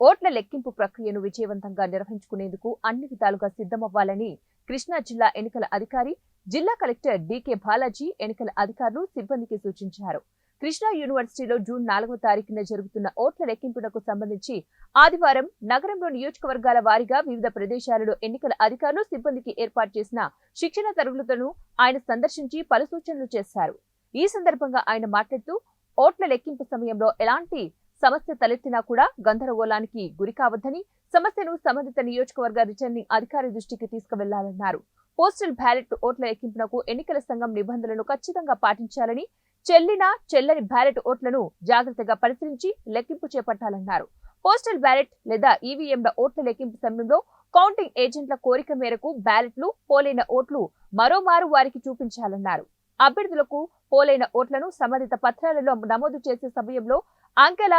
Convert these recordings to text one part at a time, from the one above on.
ఓట్ల లెక్కింపు ప్రక్రియను విజయవంతంగా నిర్వహించుకునేందుకు అన్ని విధాలుగా సిద్ధమవ్వాలని కృష్ణా జిల్లా ఎన్నికల అధికారి జిల్లా కలెక్టర్ డీకే బాలాజీ ఎన్నికల అధికారులు సిబ్బందికి సూచించారు. కృష్ణా యూనివర్సిటీలో జూన్ నాలుగవ తారీఖున జరుగుతున్న ఓట్ల లెక్కింపునకు సంబంధించి ఆదివారం నగరంలో నియోజకవర్గాల వారీగా వివిధ ప్రదేశాలలో ఎన్నికల అధికారులు సిబ్బందికి ఏర్పాటు చేసిన శిక్షణ తరగతులను ఆయన సందర్శించి పలు సూచనలు చేశారు. ఈ సందర్భంగా ఆయన మాట్లాడుతూ ఓట్ల లెక్కింపు సమయంలో ఎలాంటి సమస్య తలెత్తినా కూడా గందరగోళానికి గురి కావద్దని సమస్యను సంబంధిత నియోజకవర్గ రిటర్నింగ్ అధికారి దృష్టికి తీసుకువెళ్ళాలన్నారు. పోస్టల్ బ్యాలెట్ ఓట్ల ఎక్కింపునకు ఎన్నికల సంఘం నిబంధనలను ఖచ్చితంగా పాటించాలని చెల్లిన చెల్లని బ్యాలెట్ ఓట్లను జాగ్రత్తగా పరిశీలించి లెక్కింపు చేపట్టాలన్నారు. పోస్టల్ బ్యాలెట్ లేదా ఈవీఎంల ఓట్ల లెక్కింపు సమయంలో కౌంటింగ్ ఏజెంట్ల కోరిక మేరకు బ్యాలెట్లు పోలైన ఓట్లు మరోమారు వారికి చూపించాలన్నారు. అభ్యర్థులకు పోలైన ఓట్లను సంబంధిత పత్రాలలో నమోదు చేసే సమయంలో అంకెల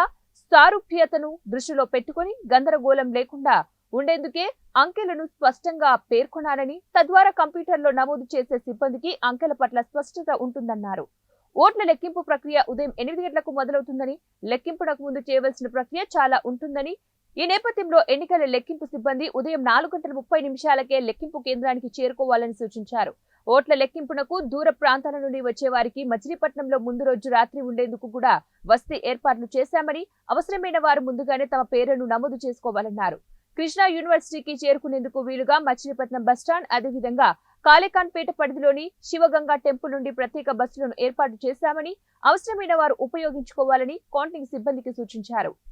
సారూప్యతను దృష్టిలో పెట్టుకుని గందరగోళం లేకుండా ఉండేందుకే అంకెలను స్పష్టంగా పేర్కొనాలని తద్వారా కంప్యూటర్లో నమోదు చేసే సిబ్బందికి అంకెల పట్ల స్పష్టత ఉంటుందన్నారు. ఓట్ల లెక్కింపు ప్రక్రియ ఉదయం ఎనిమిది గంటలకు మొదలవుతుందని లెక్కింపునకు ముందు చేయవలసిన ప్రక్రియ చాలా ఉంటుందని ఈ నేపథ్యంలో ఎన్నికల లెక్కింపు సిబ్బంది ఉదయం నాలుగు గంటల ముప్పై నిమిషాలకే లెక్కింపు కేంద్రానికి చేరుకోవాలని సూచించారు. ఓట్ల లెక్కింపునకు దూర ప్రాంతాల నుండి వచ్చే వారికి మచిలీపట్నంలో ముందు రోజు రాత్రి ఉండేందుకు కూడా వసతి ఏర్పాట్లు చేశామని అవసరమైన వారు ముందుగానే తమ పేరును నమోదు చేసుకోవాలన్నారు. కృష్ణా యూనివర్సిటీకి చేరుకునేందుకు వీలుగా మచిలీపట్నం బస్టాండ్ అదేవిధంగా కాళేకాన్పేట పరిధిలోని శివగంగా టెంపుల్ నుండి ప్రత్యేక బస్సులను ఏర్పాటు చేశామని అవసరమైన వారు ఉపయోగించుకోవాలని కౌంటింగ్ సిబ్బందికి సూచించారు.